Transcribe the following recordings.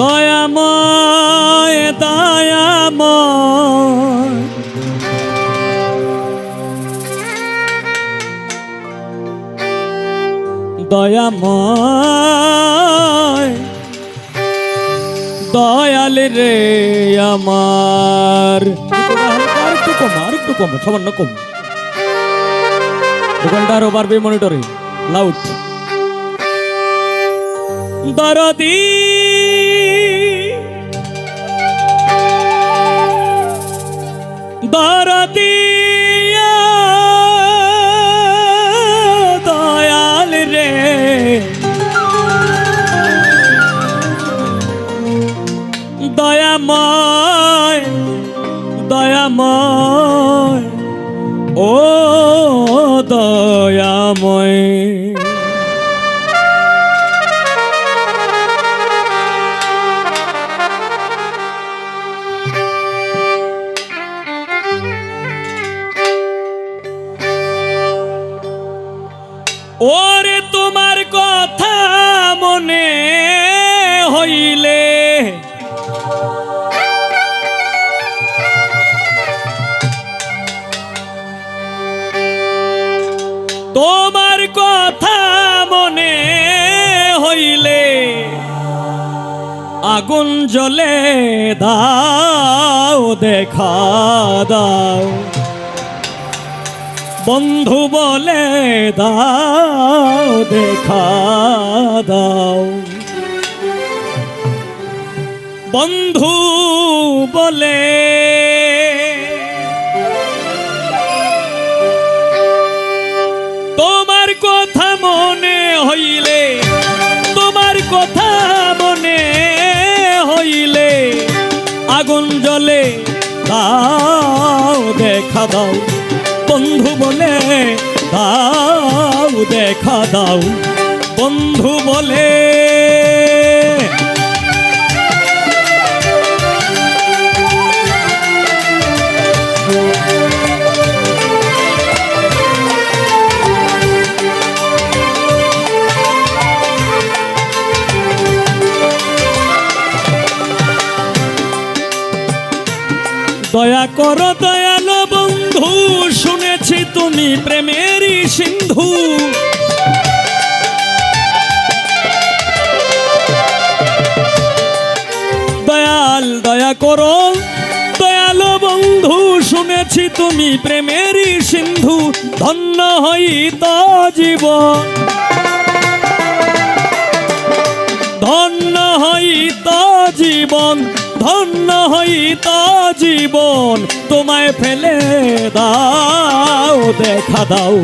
দয়াময় রে আমার একটু কম আর একটু কম সামান্য কম দোকানটা আরও বাড়বে মনিটরে লাউড দরদি দরদি তোমার কথা মনে হইলে আগুন জ্বলে দাও, দেখা দাও। বন্ধু বলে দাও, দেখা দাও। বন্ধু বলে হইলে, তোমার কথা মনে হইলে, আগুন জলে দাও, দেখা দাও। বন্ধু বলে দাও, দেখা দাও। বন্ধু বলে দয়া করো দয়ালো বন্ধু, শুনেছি তুমি প্রেমেরই সিন্ধু। দয়াল, দয়া করো। দয়ালো বন্ধু, শুনেছি তুমি প্রেমেরই সিন্ধু। ধন্য হইত জীবন ধন্য হইত জীবন। ধন্য হইত জীবন, তোমায় ফেলে দাও, দেখা দাও।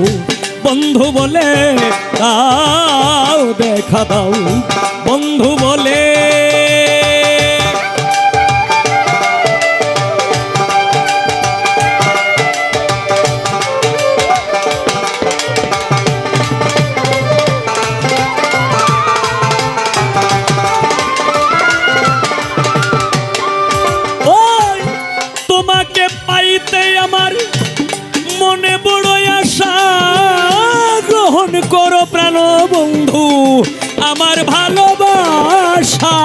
বন্ধু বলে দাও, দেখা দাও। বন্ধু বলে আমার ভালোবাসা।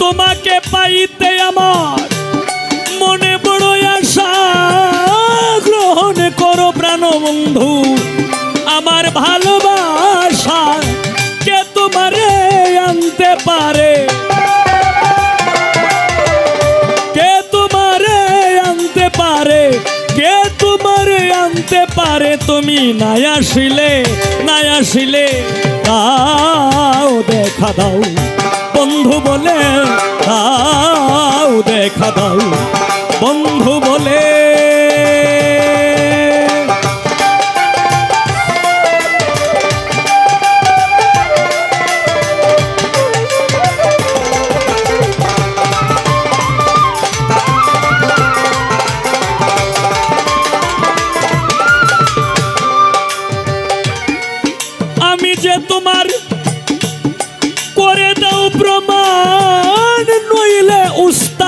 তোমাকে পাইতে আমার মনে বড় আশা। গ্রহণ করো প্রাণ বন্ধু আমার ভালোবাসা আনতে পারে তুমি নাই আসিলে নাই আসিলে, তাও দেখা দাও। বন্ধু বলে, তাও দেখা দাও। বন্ধু বলে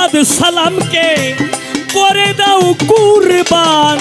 প্রমাণ সালামকে করে দাও কুরবান।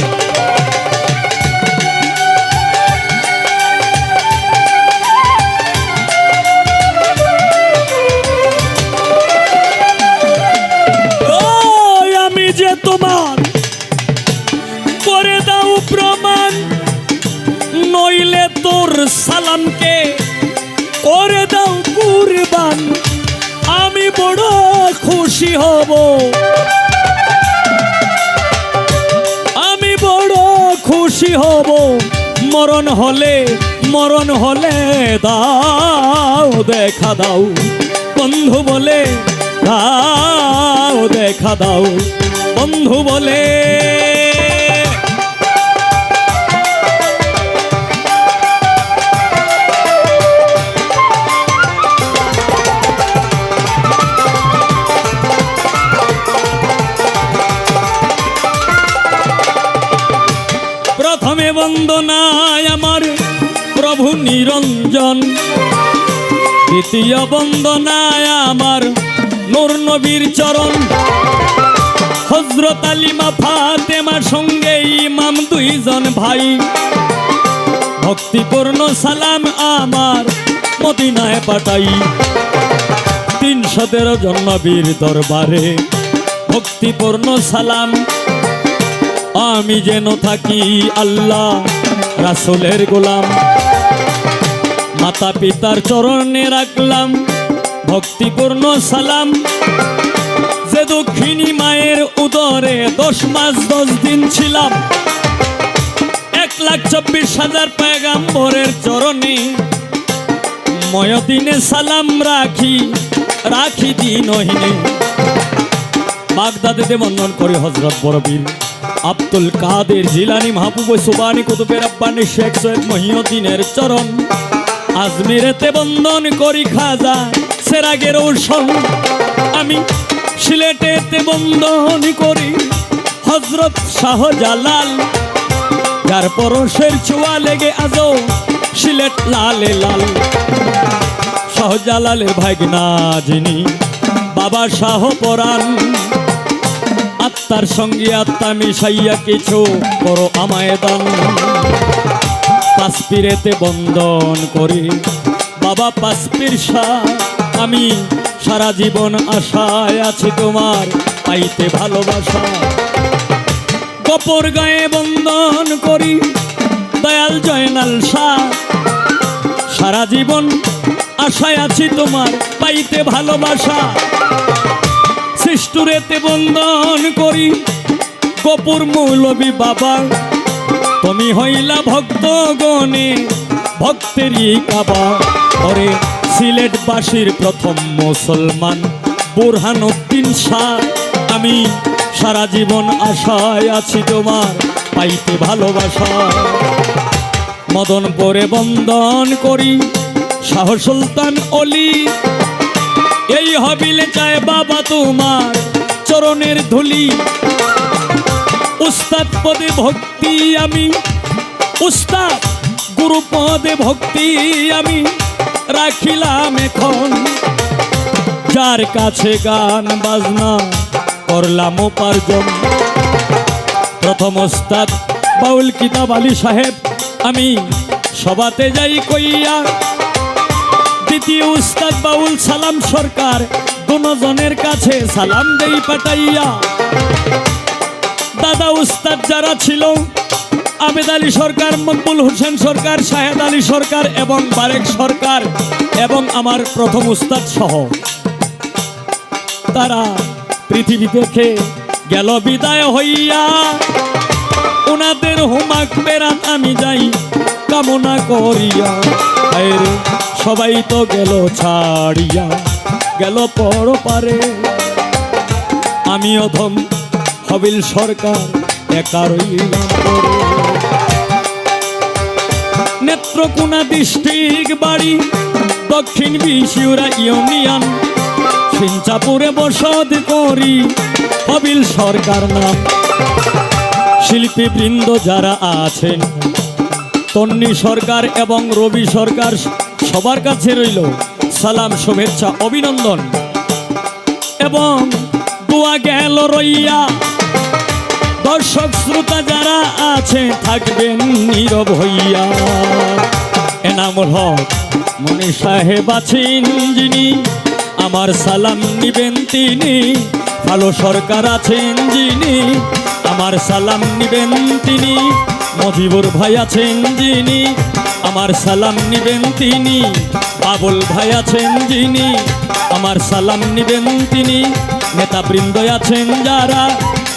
মরণ হলে মরণ হলে দাও দেখা দাও। বন্ধু বলে দাও দেখা দাও। বন্ধু বলে বন্দনায় আমার প্রভু নিরঞ্জন। দ্বিতীয় বন্দনায় আমার নূর নবীর চরণ। হজরত আলিমা ফাতেমার সঙ্গে ইমাম দুইজন ভাই। ভক্তিপূর্ণ সালাম আমার মদিনায় পাঠাই। তিনশো তেরো জন নবীর দরবারে ভক্তিপূর্ণ সালাম আমি যেন থাকি আল্লাহ, রাসুলের গোলাম। মাতা পিতার চরণে রাখলাম ভক্তিপূর্ণ সালাম। যে দক্ষিণী মায়ের উদরে দশ মাস দশ দিন ছিলাম। এক লাখ চব্বিশ হাজার পেগাম্বরের চরণে ময়দিনে সালাম রাখি রাখি দিনহীনে। বাগদাদেতে বন্ধন করে হজরত বরবীর আব্দুল কাদের জিলানি মাহবুব সুবানি কুতুবের আব্বানি শেখ সৈয়দ মহিউদ্দিনের চরণ। আজমিরেতে বন্ধন করি খাজা, সেরাগের ঔষণ আমি সিলেটেতে বন্ধন করি হজরত শাহজালাল। যার পরশের ছোঁয়া লেগে আজও সিলেট লালে লাল। শাহজালালের ভাগনা যিনি, বাবা শাহ পরাণ। আত্মার সঙ্গে আত্মা মিশাইয়া কিছু করো আমায় দান। পাসপিরেতে বন্দন করি। বাবা, পাসপির শাহ আমি সারা জীবন আশায় আছি তোমার পাইতে ভালোবাসা। কপর গায়ে বন্দন করি, দয়াল জয়নাল শাহ সারা জীবন আশায় আছি তোমার পাইতে ভালোবাসা। সৃষ্টুরেতে বন্দন করি। কপুর মৌলবী বাবা, তুমি হইলা ভক্ত গণে ভক্তেরই কাবা। ওরে সিলেটবাসীর প্রথম মুসলমান বুরহানুদ্দিন শাহ। আমি সারা জীবন আশায় আছি তোমার পাইতে ভালোবাসা। মদন পরে বন্দন করি, শাহ সুলতান অলি এই হবিলে চায় বাবা তোমার চরণের ধুলি। উস্তাদ পদে ভক্তি আমি, উস্তাদ গুরু পদে ভক্তি আমি রাখিলাম এখন। যার কাছে গান, বাজনা করলাম উপার্জন। প্রথম ওস্তাদ বাউল কিতাব আলী সাহেব, আমি সবাতে যাই কইয়া দ্বিতীয় উস্তাদ বাউল সালাম সরকার, দুজনের কাছে সালাম দেই পাঠাইয়া। দাদা উস্তাদ যারা ছিল আবেদ আলী সরকার, মকবুল হোসেন সরকার, শাহেদ আলী সরকার এবং বারেক সরকার এবং আমার প্রথম উস্তাদ সহ। তারা পৃথিবী দেখে গেল বিদায় হইয়া। ওনাদের হোমাক বেড়াত আমি যাই, কামনা করিয়া। সবাই তো গেল ছাড়িয়া, গেল পর পারে। আমি অধম হবিল সরকার একা রইলাম নেত্রকোনা ডিস্ট্রিক্ট বাড়ি, দক্ষিণ বিশিউরা ইউনিয়ন। সিঞ্চাপুরে বসত করি, হবিল সরকার নাম। শিল্পী বৃন্দ যারা আছেন, তন্নি সরকার এবং রবি সরকার সবার কাছে রইল সালাম, শুভেচ্ছা, অভিনন্দন। এবং দোয়া গেল রইয়া। দর্শক, শ্রোতা যারা আছে থাকবেন নীরব হইয়া। এনামুল হক, মনি সাহেব আছেন যিনি। আমার সালাম নিবেন তিনি। ভালো সরকার আছেন যিনি। আমার সালাম নিবেন তিনি। মজিবুর ভাই আছেন যিনি, আমার সালাম নিবেন তিনি। বাবুল ভাই আছেন যিনি, আমার সালাম নিবেন তিনি। নেতাবৃন্দ আছেন যারা,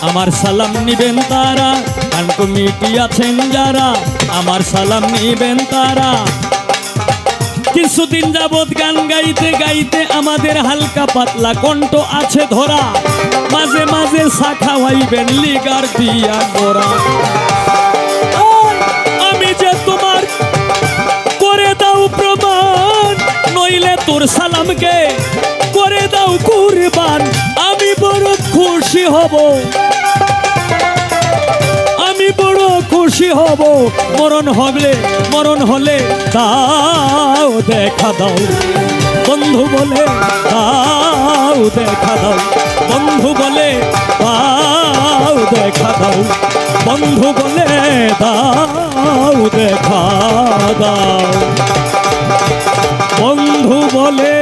আমার সালাম নিবেন তারা। গান কমিটি আছেন যারা, আমার সালাম নিবেন তারা। কিছুদিন যাবৎ গান গাইতে গাইতে আমাদের হালকা পাতলা কণ্ঠ আছে ধরা। মাঝে মাঝে শাখা হইবেন লিগার দিয়া গোরা সালামকে করে দাও কুরবান, আমি বড় খুশি হব। আমি বড় খুশি হব। মরণ হলে মরণ হলে দাও, দেখা দাও। বন্ধু বলে, দাও, দেখা দাও। বন্ধু বলে, দাও, দেখা দাও। বন্ধু বলে, দাও, দেখা দাও। বন্ধু বলে।